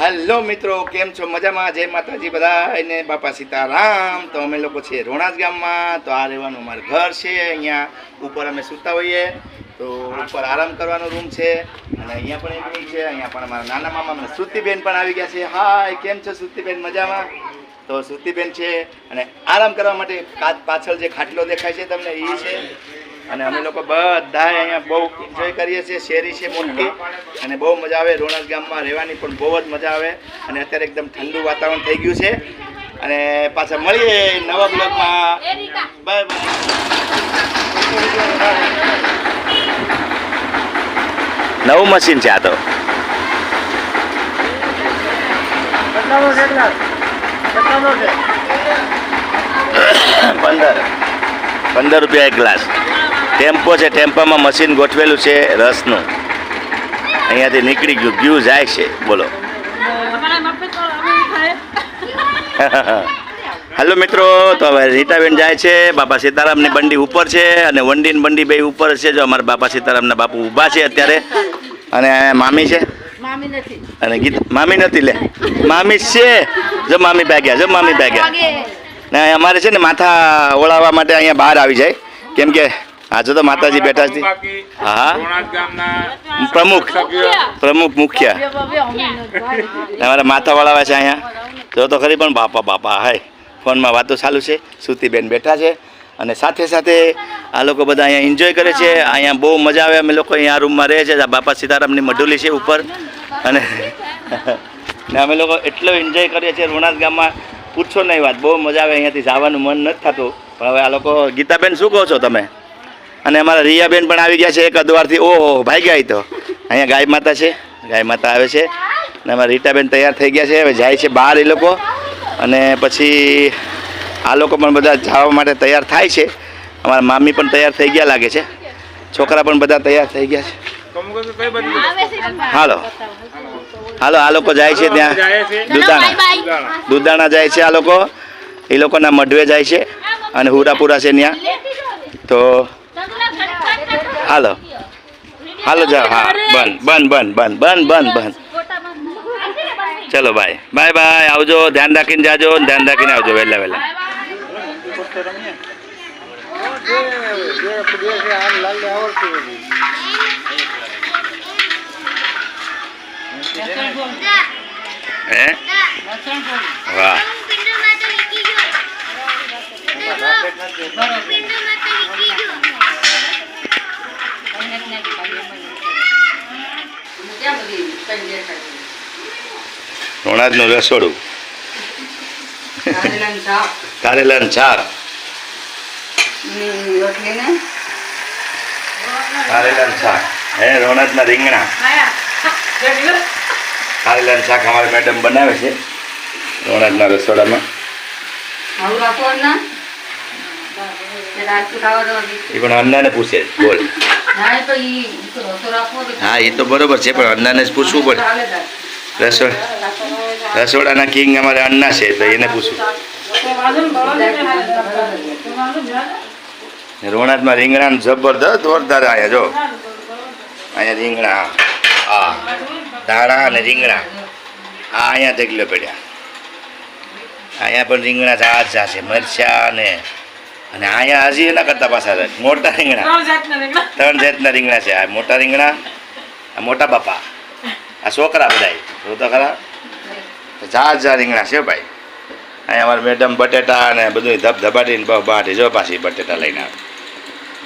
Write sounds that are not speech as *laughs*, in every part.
Hello મિત્રો, કેમ છો? મજામાં? જય માતાજી બધા ને બાપા સીતારામ. તો અમે લોકો છીએ રોણાજ ગામમાં. તો આ રહેવાનું અમારું ઘર છે. અહીંયા ઉપર અમે સૂતા હોઈએ. તો ઉપર આરામ કરવાનો રૂમ છે. અને અહીંયા પણ એક રૂમ છે. અહીંયા પણ અમારા નાના મામા અને શ્રુતિબેન પણ આવી ગયા છે. હાય, કેમ છો શ્રુતિબેન મજામાં? તો શ્રુતિબેન છે. અને આરામ કરવા માટે પાછળ જે ખાટલો દેખાય છે તમને એ છે. અને અમે લોકો બધા અહીંયા બહુ એન્જોય કરીએ છીએ શેરી છે મોટી અને બહુ મજા આવે. રોણસ ગામમાં રહેવાની પણ બહુ જ મજા આવે. અને અત્યારે એકદમ ઠંડુ વાતાવરણ થઈ ગયું છે. અને પાછા મળીએ નવા બ્લોગમાં. બાય નવું મશીન છે આ તો. પંદર. પંદર રૂપિયા એક ગ્લાસ. ટેમ્પો છે ટેમ્પામાં મશીન ગોઠવેલું છે રસનું. અહીંયાથી નીકળી ગયું ગયું જાય છે. બોલો. *laughs* હેલો મિત્રો તો હવે રીટાબેન જાય છે બાપા સીતારામની બંડી ઉપર છે અને વંડીની બંડી બે ઉપર છે. જો અમારા બાપા સીતારામના બાપુ ઊભા છે અત્યારે. અને મામી છે? અને ગીત મામી નથી લે. મામી છે. જો મામી ભાગ્યા જો મામી ભાગ્યા. ને અમારે છે ને માથા ઓળાવવા માટે અહીંયા બહાર આવી જાય. કેમ કે આજે તો માતાજી બેઠા છે. હા. પ્રમુખ. પ્રમુખ મુખ્ય. તમારા માથા વળાવે છે અહીંયા. જો તો ખરી પણ બાપા બાપા હાય. ફોનમાં વાતો ચાલુ છે. સુતીબેન બેઠા છે. અને સાથે સાથે આ લોકો બધા અહીંયા એન્જોય કરે છે. અહીંયા બહુ મજા આવે. અમે લોકો અહીંયા રૂમમાં રહે છે. બાપા સીતારામની મઢુલી છે ઉપર. અને *laughs* ને અમે લોકો એટલો એન્જોય કરીએ છીએ. રોણાસ ગામમાં પૂછો નહીં વાત. બહુ મજા આવે. અહીંયાથી જવાનું મન નથી થતું. પણ હવે આ લોકો ગીતાબેન શું કહો છો તમે? અને અમારા રિયાબેન પણ આવી ગયા છે એક અદવારથી. ઓહો, ભાઈ ગયા તો. અહીંયા ગાય માતા છે. ગાય માતા આવે છે. અને અમારા રીટાબેન તૈયાર થઈ ગયા છે. હવે જાય છે બહાર એ લોકો. અને પછી આ લોકો પણ બધા જવા માટે તૈયાર થાય છે. અમારા મામી પણ તૈયાર થઈ ગયા લાગે છે. છોકરા પણ બધા તૈયાર થઈ ગયા છે. હાલો. હાલો, આ લોકો જાય છે ત્યાં. દુધાણા. દુધાણા જાય છે આ લોકો. એ લોકોના મઢવે જાય છે. અને હુરાપુરા છે ત્યાં. તો હાલો હાલો જાઓ હા બંધ બંધ બંધ બંધ બંધ બંધ બંધ ચલો બાય બાય બાય આવજો ધ્યાન રાખીને જાજો ને ધ્યાન રાખીને આવજો વહેલા વહેલા હે વાહ રોણાજનું રસોડું. કારેલાનું શાક કારેલાનું શાક હે રોણાજના રીંગણા. કારેલાનું શાક અમારે મેડમ બનાવે છે રોણાજના રસોડામાં. એ પણ અન્નાને પૂછે. બોલ. હા એ તો બરોબર છે પણ અન્નાને જ પૂછવું પડે. રસોડા રસોડાના કિંગ અમારે અન્ના છે, તો એને પૂછું. રોણાતમાં રીંગણા જબરદસ્ત જોરદાર અહીંયા જો. અહીંયા રીંગણા હા ધાણા અને રીંગણા. આ અહીંયા ઢગલો પડ્યા. અહીંયા પણ રીંગણા જાત જા છે, મરચા અને અને અહીંયા હજી એના કરતા પાછા મોટા રીંગણા. ત્રણ જાતના રીંગણા છે. આ મોટા રીંગણા, આ મોટા બાપા. આ છોકરા બધાય. જો તો ખરા. જાત જા રીંગણા છે ભાઈ. અહીંયા અમારે મેડમ બટેટા અને બધું ધબધબાટીને બહુ બાટી જો પાછી બટેટા લઈને આવે.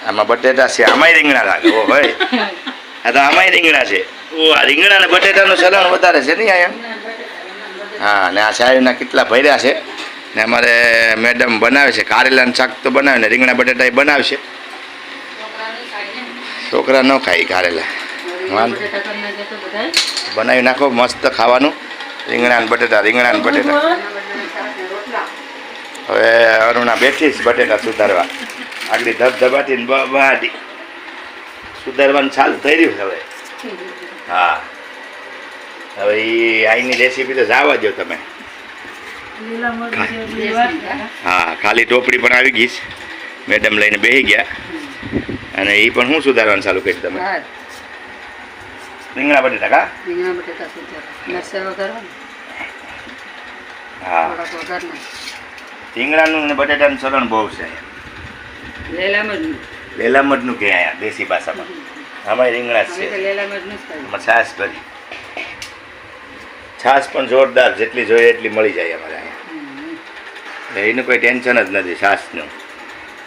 આમાં બટેટા છે, આમાંય રીંગણા લાગે, ઓ ભાઈ. આ તો આમાંય રીંગણા છે. ઓ, આ રીંગણા અને બટેટાનું ચલણ વધારે છે નહીં અહીંયા? હા, ને આ સાહેબના કેટલા ભર્યા છે. ને અમારે મેડમ બનાવે છે, કારેલાનું શાક તો બનાવે ને રીંગણા બટેટા એ બનાવશે છોકરા ન ખાય કારેલા. બનાવી નાખો મસ્ત ખાવાનું. રીંગણા બટેટા રીંગણા બટેટા. હવે અરુણા બેઠીશ બટેટા સુધારવા. આગળ ધબધબાટી ને બાટી સુધારવાનું ચાલુ થઈ રહ્યું છે હવે. હા. હવે એ આઈની રેસીપી તો જાવા દો તમે. હા ખાલી ટોપડી પણ આવી ગઈશ મેડમ લઈને બેસી ગયા. અને એ પણ હું સુધારવાનું ચાલુ કરી તમે? રીંગણા બટેટા કા? રીંગણા બટેટા સુધાર મરચાં વઘારવા હા. થોડાક વઘારના. રીંગણાનું ને બટેટાનું ચલણ બહુ છે. લેલા મજનું લેલા કે અહીંયા દેશી ભાષામાં. આમાં રીંગણા છે. લેલા મજનું છાસ છાશ કરી છાશ પણ જોરદાર જેટલી જોઈએ એટલી મળી જાય અમારે અહીંયા. એનું કોઈ ટેન્શન જ નથી છાશનું.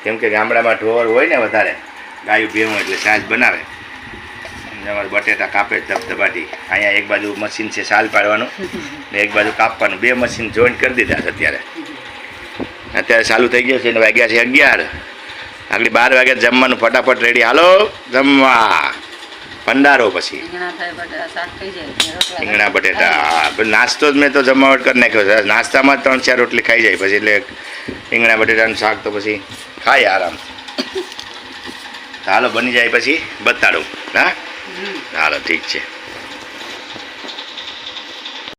કેમ કે ગામડામાં ઢોર હોય ને વધારે ગાયું ભેવું એટલે છાશ બનાવે. અને અમારે બટેટા કાપે ધબધબાટી. અહીંયા એક બાજુ મશીન છે સાલ પાડવાનું. ને એક બાજુ કાપવાનું. બે મશીન જોઈન્ટ કરી દીધા છે અત્યારે. અત્યારે ચાલુ થઈ ગયું છે ને વાગ્યા છે અગિયાર. આગળ બાર વાગ્યા જમવાનું ફટાફટ રેડી હાલો જમવા. ભંડારો પછી. રીંગણા બટેટા નાસ્તો જ મેં તો જમાવટ કરી નાખ્યો છે. નાસ્તામાં ત્રણ ચાર રોટલી ખાઈ જાય પછી. એટલે રીંગણા બટેટાનું શાક તો પછી ખાય આરામ હાલો બની જાય પછી બતાડું. હા. હાલો ઠીક છે.